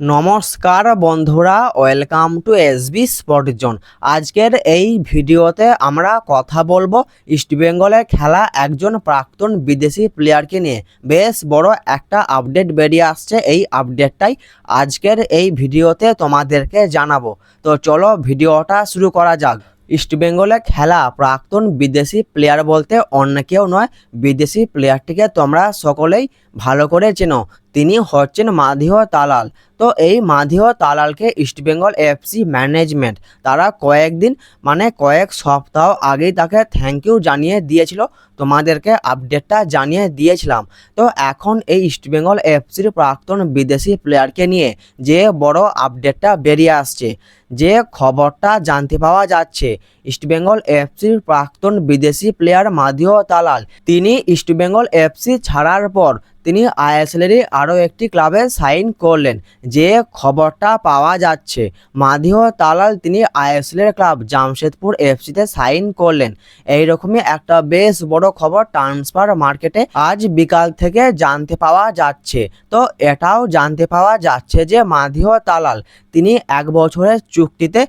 নমস্কার বন্ধুরা welcome to SB spot zone আজকের এই ভিডিওতে আমরা কথা বলব ইস্টবেঙ্গলে খেলা একজন প্রাক্তন বিদেশি প্লেয়ারকে নিয়ে। বেশ বড় একটা আপডেট বেরিয়ে আসছে এই আপডেটটাই আজকের এই ভিডিওতে তোমাদেরকে জানাব। তো চলো ভিডিওটা শুরু করা যাক। ইস্টবেঙ্গলে খেলা প্রাক্তন বিদেশি প্লেয়ার বলতে অন্য কেউ নয়, বিদেশি প্লেয়ারটিকে তোমরা সকলেই ভালো করে চেনো। তিনি হচ্ছেন মাধিও তালাল। তো এই মাধিও তালালকে ইস্টবেঙ্গল এফসি ম্যানেজমেন্ট তারা কয়েকদিন মানে কয়েক সপ্তাহ আগেই তাকে থ্যাংক ইউ জানিয়ে দিয়েছিল। তোমাদেরকে আপডেটটা জানিয়ে দিয়েছিলাম। তো এখন এই ইস্টবেঙ্গল এফসির প্রাক্তন বিদেশি প্লেয়ারকে নিয়ে যে বড় আপডেটটা বেরিয়ে আসছে, যে খবরটা জানতে পাওয়া যাচ্ছে ইস্টবেঙ্গল এফসির প্রাক্তন বিদেশি প্লেয়ার মাধিও তালাল। তিনি ইস্টবেঙ্গল এফসি ছাড়ার পর তিনি আইএসএলেরই আরও একটি ক্লাবে সাইন করলেন, যে খবরটা পাওয়া যাচ্ছে। মাধিও তালাল তিনি আইএসএলের ক্লাব জামশেদপুর এফসিতে সাইন করলেন। এইরকমই একটা বেশ বড় খবর ট্রান্সফার মার্কেটে আজ বিকাল থেকে জানতে পাওয়া যাচ্ছে। তো এটাও জানতে পাওয়া যাচ্ছে যে মাধিও তালাল তিনি এক বছরের চুক্তিতে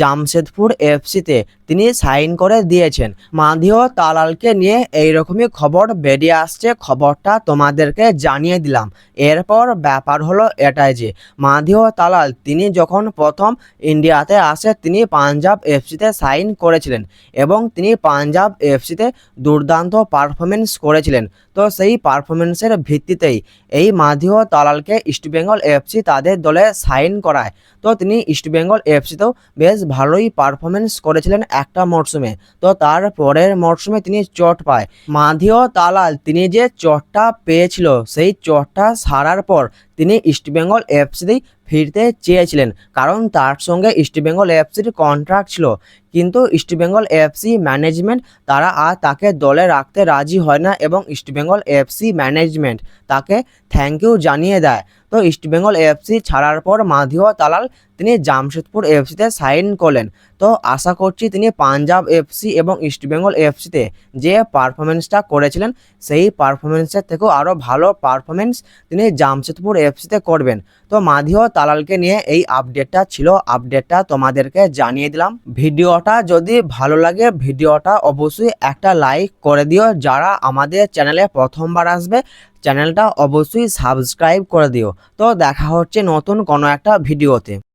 জামশেদপুর এফসিতে তিনি সাইন করে দিয়েছেন। মাধিও তালালকে নিয়ে এইরকমই খবর বেরিয়ে আসছে। খবরটা তোমাদেরকে জানিয়ে দিলাম। এরপর ব্যাপার হলো এটাই যে মাধিও তালাল তিনি যখন প্রথম ইন্ডিয়াতে আসে, তিনি পাঞ্জাব এফসিতে সাইন করেছিলেন এবং তিনি পাঞ্জাব এফসিতে দুর্দান্ত পারফরমেন্স করেছিলেন। তো সেই পারফরমেন্সের ভিত্তিতেই এই মাধিও তালালকে ইস্টবেঙ্গল এফসি তাদের দলে সাইন করায়। তো তিনি ইস্টবেঙ্গল এফসিতেও বেশ ভালোই পারফরমেন্স করেছিলেন একটা মরশুমে। তো তার পরের মরশুমে তিনি চট পায়। মাধিও তালাল তিনি যে চটটা পেয়েছিল সেই চটা সারার পর তিনি ইস্টবেঙ্গল এফসিতেই ফিরতে চেয়েছিলেন, কারণ তার সঙ্গে ইস্টবেঙ্গল এফসির কন্ট্রাক্ট ছিল। কিন্তু ইস্টবেঙ্গল এফসি ম্যানেজমেন্ট তারা আর তাকে দলে রাখতে রাজি হয় না এবং ইস্টবেঙ্গল এফসি ম্যানেজমেন্ট তাকে থ্যাংক ইউ জানিয়ে দেয়। তো ইস্টবেঙ্গল এফসি ছাড়ার পর মাধিও তালাল তিনি জামশেদপুর এফসিতে সাইন করলেন। তো আশা করছি তিনি পাঞ্জাব এফসি এবং ইস্টবেঙ্গল এফসিতে যে পারফরমেন্সটা করেছিলেন, সেই পারফরমেন্সের থেকেও আরও ভালো পারফরমেন্স তিনি জামশেদপুর এফসিতে করবেন। তো মাধিও তালালকে নিয়ে এই আপডেটটা ছিল। আপডেটটা তোমাদেরকে জানিয়ে দিলাম। ভিডিওটা যদি ভালো লাগে, ভিডিওটা অবশ্যই একটা লাইক করে দিও। যারা আমাদের চ্যানেলে প্রথমবার আসবে চ্যানেলটা অবশ্যই সাবস্ক্রাইব করে দিও। তো দেখা হচ্ছে নতুন কোনো একটা ভিডিওতে।